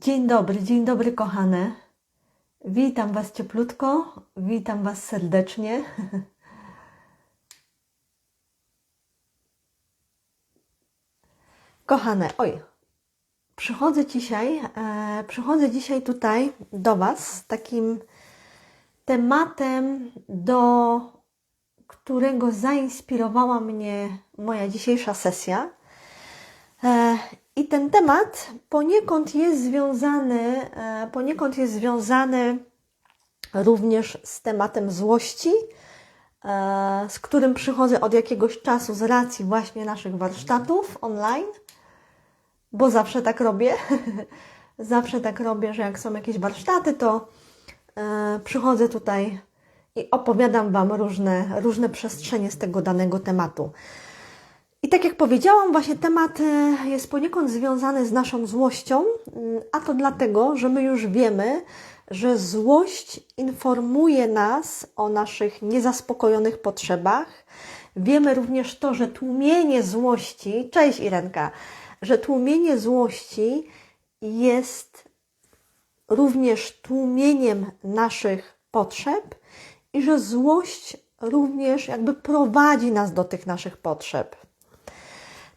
Dzień dobry, dzień dobry, kochane. Witam Was cieplutko, witam Was serdecznie. Kochane, oj, przychodzę dzisiaj, e, przychodzę dzisiaj tutaj do Was z takim tematem, do którego zainspirowała mnie moja dzisiejsza sesja. E, I ten temat poniekąd jest związany, e, poniekąd jest związany również z tematem złości, e, z którym przychodzę od jakiegoś czasu z racji właśnie naszych warsztatów online, bo zawsze tak robię. zawsze tak robię, że jak są jakieś warsztaty, to przychodzę tutaj i opowiadam Wam różne, różne przestrzenie z tego danego tematu. I tak jak powiedziałam, właśnie temat e, jest poniekąd związany z naszą złością, a to dlatego, że my już wiemy, że złość informuje nas o naszych niezaspokojonych potrzebach. Wiemy również to, że tłumienie złości, cześć Irenka, że tłumienie złości jest również tłumieniem naszych potrzeb i że złość również jakby prowadzi nas do tych naszych potrzeb.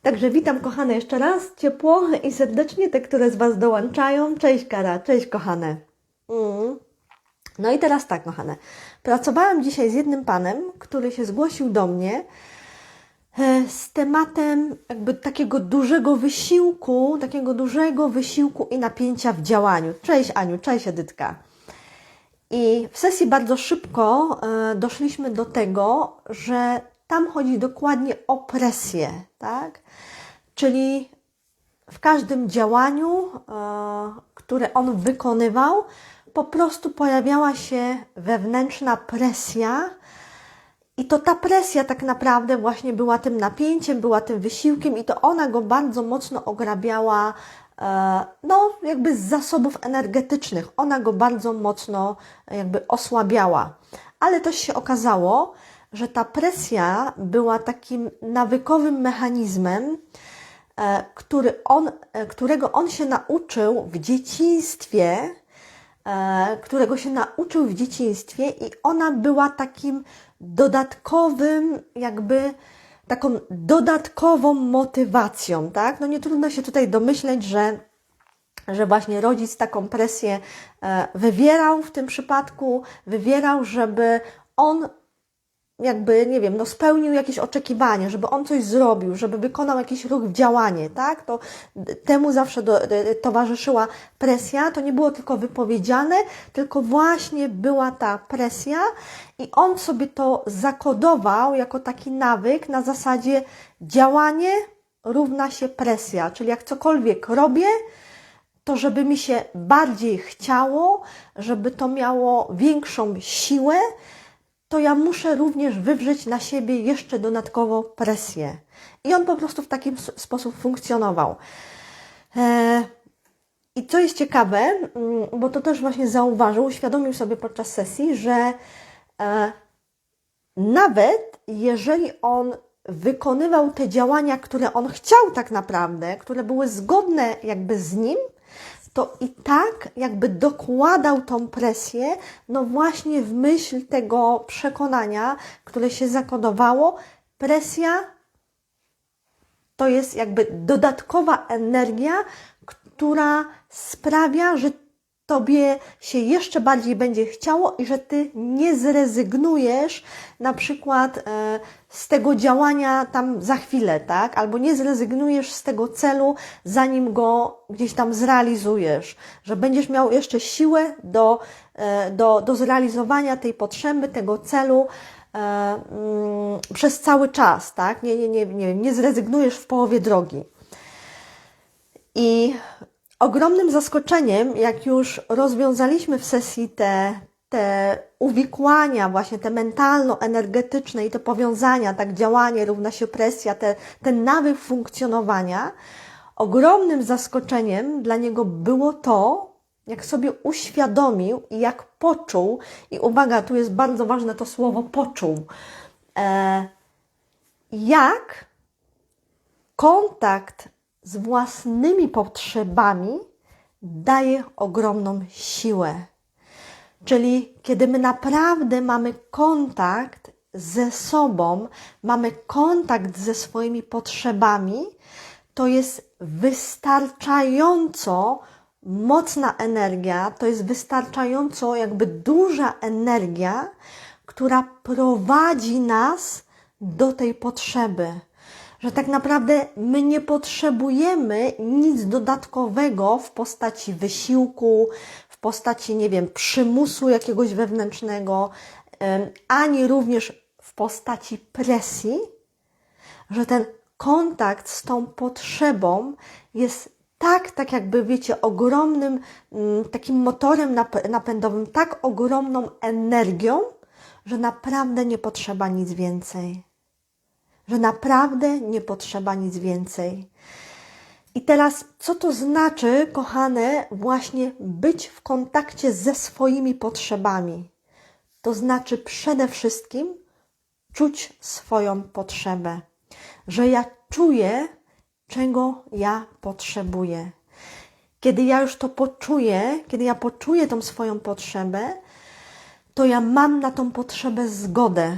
Także witam kochane jeszcze raz, ciepło i serdecznie te, które z Was dołączają. Cześć Kara, cześć kochane. Mm. No i teraz tak, kochane. Pracowałam dzisiaj z jednym panem, który się zgłosił do mnie e, z tematem jakby takiego dużego wysiłku, takiego dużego wysiłku i napięcia w działaniu. Cześć Aniu, cześć Edytka. I w sesji bardzo szybko e, doszliśmy do tego, że tam chodzi dokładnie o presję, tak? Czyli w każdym działaniu, e, które on wykonywał, po prostu pojawiała się wewnętrzna presja. I to ta presja tak naprawdę właśnie była tym napięciem, była tym wysiłkiem, i to ona go bardzo mocno ograbiała, e, no, jakby z zasobów energetycznych. Ona go bardzo mocno jakby osłabiała. Ale też się okazało, że ta presja była takim nawykowym mechanizmem, e, który on, e, którego on się nauczył w dzieciństwie, e, którego się nauczył w dzieciństwie, i ona była takim dodatkowym, jakby taką dodatkową motywacją, tak? No nie trudno się tutaj domyśleć, że że właśnie rodzic taką presję wywierał w tym przypadku, wywierał, żeby on jakby, nie wiem, no spełnił jakieś oczekiwanie, żeby on coś zrobił, żeby wykonał jakiś ruch w działanie, tak? To temu zawsze do, towarzyszyła presja. To nie było tylko wypowiedziane, tylko właśnie była ta presja i on sobie to zakodował jako taki nawyk na zasadzie działanie równa się presja, czyli jak cokolwiek robię, to żeby mi się bardziej chciało, żeby to miało większą siłę, to ja muszę również wywrzeć na siebie jeszcze dodatkowo presję. I on po prostu w taki sposób funkcjonował. E, I co jest ciekawe, mm, bo to też właśnie zauważył, uświadomił sobie podczas sesji, że e, nawet jeżeli on wykonywał te działania, które on chciał tak naprawdę, które były zgodne jakby z nim, to i tak jakby dokładał tą presję, no właśnie w myśl tego przekonania, które się zakodowało, presja to jest jakby dodatkowa energia, która sprawia, że Tobie się jeszcze bardziej będzie chciało i że Ty nie zrezygnujesz na przykład e, z tego działania tam za chwilę, tak? Albo nie zrezygnujesz z tego celu, zanim go gdzieś tam zrealizujesz, że będziesz miał jeszcze siłę do, e, do, do zrealizowania tej potrzeby, tego celu e, mm, przez cały czas, tak? Nie, nie, nie, nie, nie zrezygnujesz w połowie drogi. I ogromnym zaskoczeniem, jak już rozwiązaliśmy w sesji te, te uwikłania, właśnie te mentalno-energetyczne i te powiązania, tak działanie równa się presja, te, ten nawyk funkcjonowania, ogromnym zaskoczeniem dla niego było to, jak sobie uświadomił i jak poczuł, i uwaga, tu jest bardzo ważne to słowo poczuł, e, jak kontakt z własnymi potrzebami daje ogromną siłę. Czyli kiedy my naprawdę mamy kontakt ze sobą, mamy kontakt ze swoimi potrzebami, to jest wystarczająco mocna energia, to jest wystarczająco jakby duża energia, która prowadzi nas do tej potrzeby. Że tak naprawdę my nie potrzebujemy nic dodatkowego w postaci wysiłku, w postaci, nie wiem, przymusu jakiegoś wewnętrznego, ani również w postaci presji, że ten kontakt z tą potrzebą jest tak, tak jakby wiecie, ogromnym mm, takim motorem nap- napędowym, tak ogromną energią, że naprawdę nie potrzeba nic więcej. Że naprawdę nie potrzeba nic więcej. I teraz, co to znaczy, kochane, właśnie być w kontakcie ze swoimi potrzebami? To znaczy przede wszystkim czuć swoją potrzebę, że ja czuję, czego ja potrzebuję. Kiedy ja już to poczuję, kiedy ja poczuję tą swoją potrzebę, to ja mam na tą potrzebę zgodę.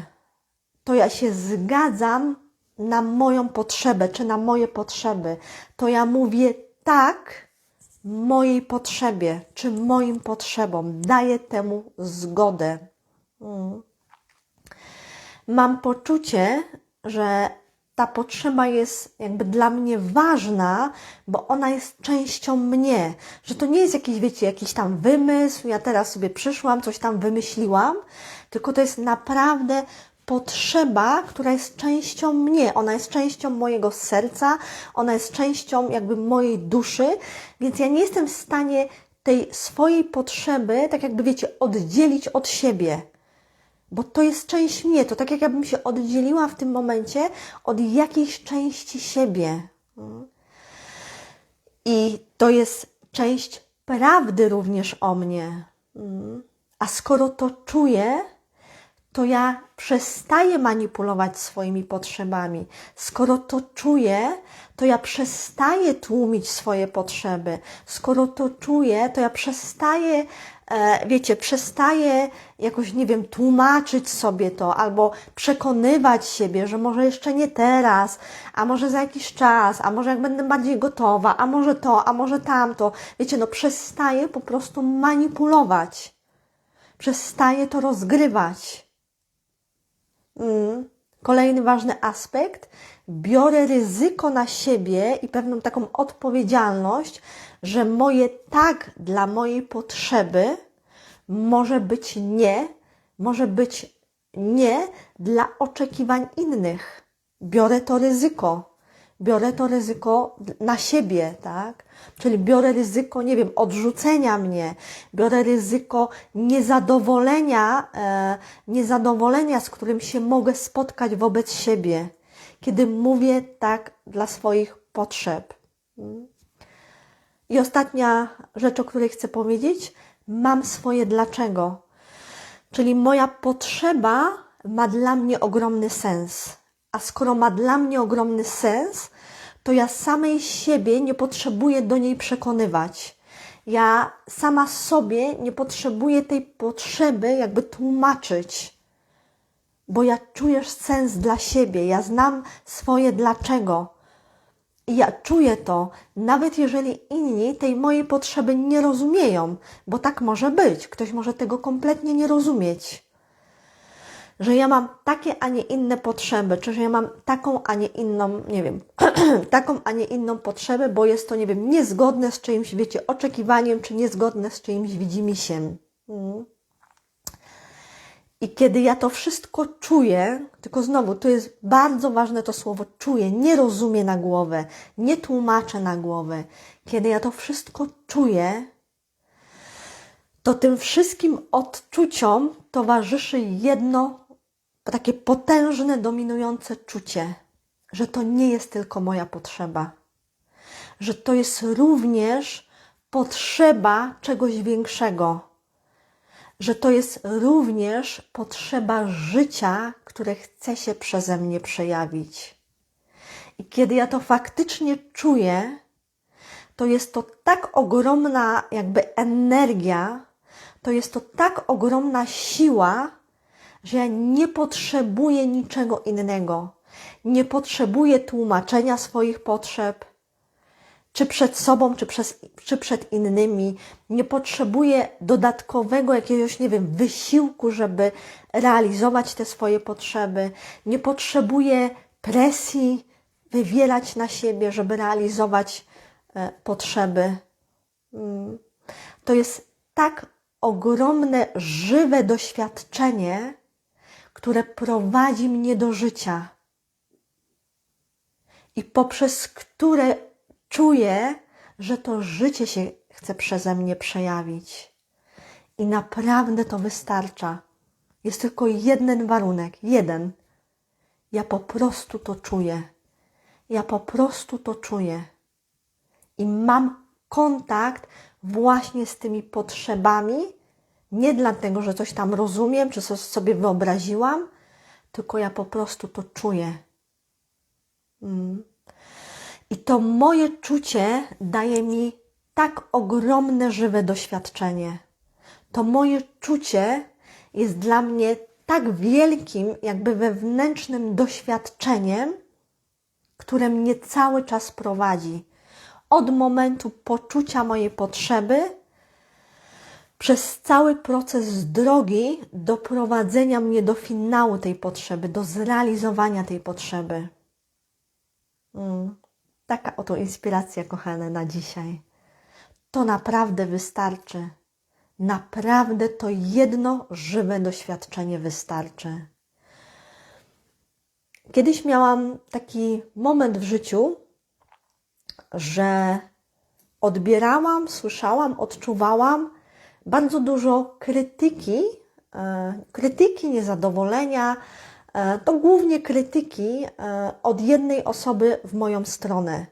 To ja się zgadzam na moją potrzebę, czy na moje potrzeby. To ja mówię tak mojej potrzebie, czy moim potrzebom. Daję temu zgodę. Mm. Mam poczucie, że ta potrzeba jest jakby dla mnie ważna, bo ona jest częścią mnie. Że to nie jest jakiś, wiecie, jakiś tam wymysł, ja teraz sobie przyszłam, coś tam wymyśliłam, tylko to jest naprawdę potrzeba, która jest częścią mnie. Ona jest częścią mojego serca, ona jest częścią jakby mojej duszy, więc ja nie jestem w stanie tej swojej potrzeby, tak jakby wiecie, oddzielić od siebie bo to jest część mnie. To tak jak jakbym się oddzieliła w tym momencie od jakiejś części siebie. I to jest część prawdy również o mnie. A skoro to czuję, to ja przestaję manipulować swoimi potrzebami. Skoro to czuję, to ja przestaję tłumić swoje potrzeby. Skoro to czuję, to ja przestaję, e, wiecie, przestaję jakoś, nie wiem, tłumaczyć sobie to albo przekonywać siebie, że może jeszcze nie teraz, a może za jakiś czas, a może jak będę bardziej gotowa, a może to, a może tamto. Wiecie, no przestaję po prostu manipulować. Przestaję to rozgrywać. Mm. Kolejny ważny aspekt. Biorę ryzyko na siebie i pewną taką odpowiedzialność, że moje tak dla mojej potrzeby może być nie, może być nie dla oczekiwań innych. Biorę to ryzyko. Biorę to ryzyko na siebie, tak? Czyli biorę ryzyko, nie wiem, odrzucenia mnie, biorę ryzyko niezadowolenia, e, niezadowolenia, z którym się mogę spotkać wobec siebie, kiedy mówię tak dla swoich potrzeb. I ostatnia rzecz, o której chcę powiedzieć, mam swoje dlaczego. Czyli moja potrzeba ma dla mnie ogromny sens. A skoro ma dla mnie ogromny sens, to ja samej siebie nie potrzebuję do niej przekonywać. Ja sama sobie nie potrzebuję tej potrzeby jakby tłumaczyć, bo ja czuję sens dla siebie, ja znam swoje dlaczego. I ja czuję to, nawet jeżeli inni tej mojej potrzeby nie rozumieją, bo tak może być. Ktoś może tego kompletnie nie rozumieć że ja mam takie, a nie inne potrzeby, czy że ja mam taką, a nie inną, nie wiem, taką, a nie inną potrzebę, bo jest to, nie wiem, niezgodne z czyimś, wiecie, oczekiwaniem, czy niezgodne z czyimś widzimisię. Mm. I kiedy ja to wszystko czuję, tylko znowu, to jest bardzo ważne to słowo czuję, nie rozumie na głowę, nie tłumaczę na głowę. Kiedy ja to wszystko czuję, to tym wszystkim odczuciom towarzyszy jedno takie potężne, dominujące czucie, że to nie jest tylko moja potrzeba, że to jest również potrzeba czegoś większego, że to jest również potrzeba życia, które chce się przeze mnie przejawić. I kiedy ja to faktycznie czuję, to jest to tak ogromna jakby energia, to jest to tak ogromna siła, że nie potrzebuję niczego innego. Nie potrzebuję tłumaczenia swoich potrzeb, czy przed sobą, czy, przez, czy przed innymi. Nie potrzebuję dodatkowego jakiegoś, nie wiem, wysiłku, żeby realizować te swoje potrzeby. Nie potrzebuję presji wywierać na siebie, żeby realizować e, potrzeby. Mm. To jest tak ogromne, żywe doświadczenie, które prowadzi mnie do życia i poprzez które czuję, że to życie się chce przeze mnie przejawić. I naprawdę to wystarcza. Jest tylko jeden warunek, jeden. Ja po prostu to czuję. Ja po prostu to czuję. I mam kontakt właśnie z tymi potrzebami, nie dlatego, że coś tam rozumiem, czy coś sobie wyobraziłam, tylko ja po prostu to czuję. Mm. I to moje czucie daje mi tak ogromne, żywe doświadczenie. To moje czucie jest dla mnie tak wielkim, jakby wewnętrznym doświadczeniem, które mnie cały czas prowadzi. Od momentu poczucia mojej potrzeby, przez cały proces drogi doprowadzenia mnie do finału tej potrzeby, do zrealizowania tej potrzeby. Mm. Taka oto inspiracja, kochane, na dzisiaj. To naprawdę wystarczy. Naprawdę to jedno żywe doświadczenie wystarczy. Kiedyś miałam taki moment w życiu, że odbierałam, słyszałam, odczuwałam bardzo dużo krytyki, e, krytyki, niezadowolenia, e, to głównie krytyki e, od jednej osoby w moją stronę.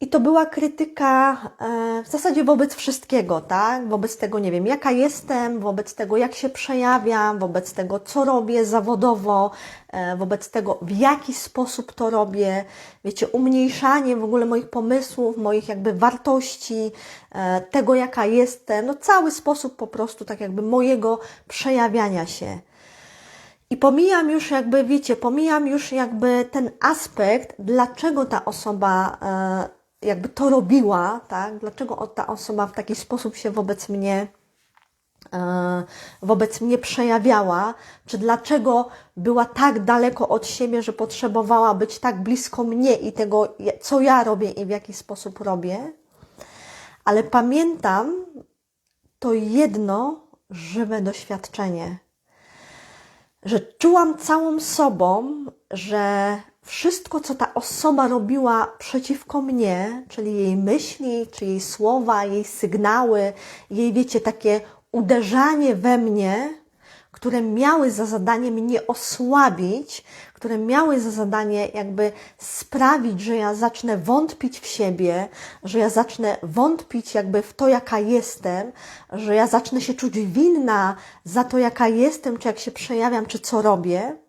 I to była krytyka e, w zasadzie wobec wszystkiego, tak? Wobec tego, nie wiem, jaka jestem, wobec tego, jak się przejawiam, wobec tego, co robię zawodowo, e, wobec tego, w jaki sposób to robię, wiecie, umniejszanie w ogóle moich pomysłów, moich jakby wartości, e, tego, jaka jestem, no cały sposób po prostu tak jakby mojego przejawiania się. I pomijam już jakby, wiecie, pomijam już jakby ten aspekt, dlaczego ta osoba jakby to robiła, tak? Dlaczego ta osoba w taki sposób się wobec mnie e, wobec mnie przejawiała, czy dlaczego była tak daleko od siebie, że potrzebowała być tak blisko mnie i tego, co ja robię i w jaki sposób robię. Ale pamiętam to jedno żywe doświadczenie, że czułam całą sobą, że wszystko, co ta osoba robiła przeciwko mnie, czyli jej myśli, czy jej słowa, jej sygnały, jej, wiecie, takie uderzanie we mnie, które miały za zadanie mnie osłabić, które miały za zadanie jakby sprawić, że ja zacznę wątpić w siebie, że ja zacznę wątpić jakby w to, jaka jestem, że ja zacznę się czuć winna za to, jaka jestem, czy jak się przejawiam, czy co robię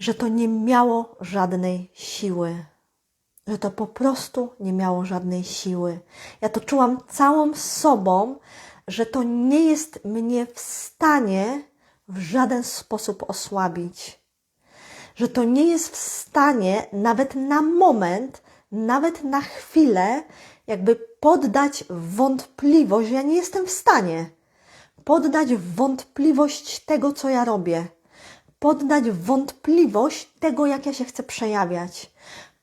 że to nie miało żadnej siły. Że to po prostu nie miało żadnej siły. Ja to czułam całą sobą, że to nie jest mnie w stanie w żaden sposób osłabić. Że to nie jest w stanie nawet na moment, nawet na chwilę, jakby poddać wątpliwość. Ja nie jestem w stanie poddać wątpliwość tego, co ja robię poddać wątpliwość tego, jak ja się chcę przejawiać,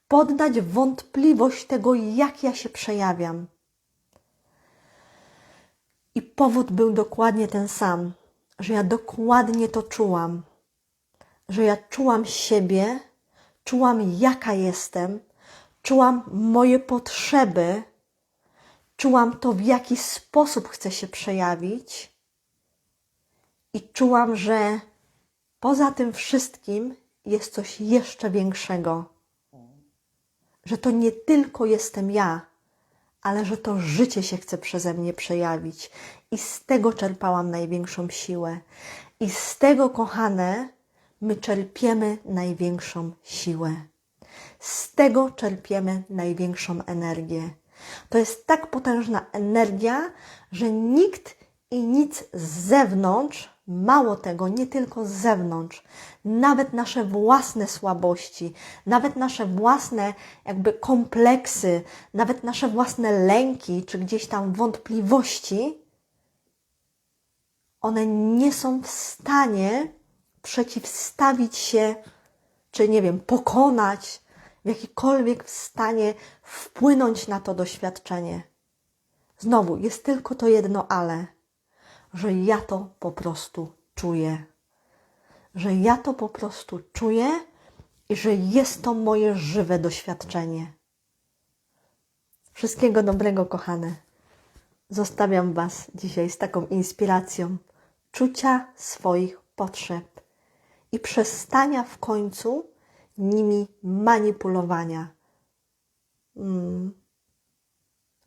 poddać wątpliwość tego, jak ja się przejawiam. I powód był dokładnie ten sam, że ja dokładnie to czułam, że ja czułam siebie, czułam jaka jestem, czułam moje potrzeby, czułam to, w jaki sposób chcę się przejawić. I czułam, że poza tym wszystkim jest coś jeszcze większego. Że to nie tylko jestem ja, ale że to życie się chce przeze mnie przejawić. I z tego czerpałam największą siłę. I z tego, kochane, my czerpiemy największą siłę. z tego czerpiemy największą energię. To jest tak potężna energia, że nikt i nic z zewnątrz, mało tego, nie tylko z zewnątrz, nawet nasze własne słabości, nawet nasze własne jakby kompleksy, nawet nasze własne lęki, czy gdzieś tam wątpliwości, one nie są w stanie przeciwstawić się, czy nie wiem, pokonać, w jakikolwiek w stanie wpłynąć na to doświadczenie. Znowu, jest tylko to jedno ale, że ja to po prostu czuję. Że ja to po prostu czuję i że jest to moje żywe doświadczenie. Wszystkiego dobrego, kochane. Zostawiam Was dzisiaj z taką inspiracją czucia swoich potrzeb i przestania w końcu nimi manipulowania. Mm.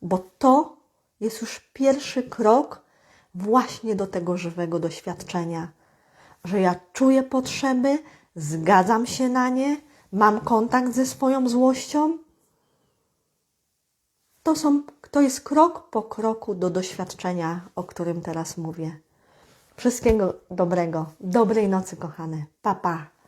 Bo to jest już pierwszy krok właśnie do tego żywego doświadczenia, że ja czuję potrzeby, zgadzam się na nie, mam kontakt ze swoją złością. To, są, to jest krok po kroku do doświadczenia, o którym teraz mówię. Wszystkiego dobrego, dobrej nocy, kochane. Pa, pa.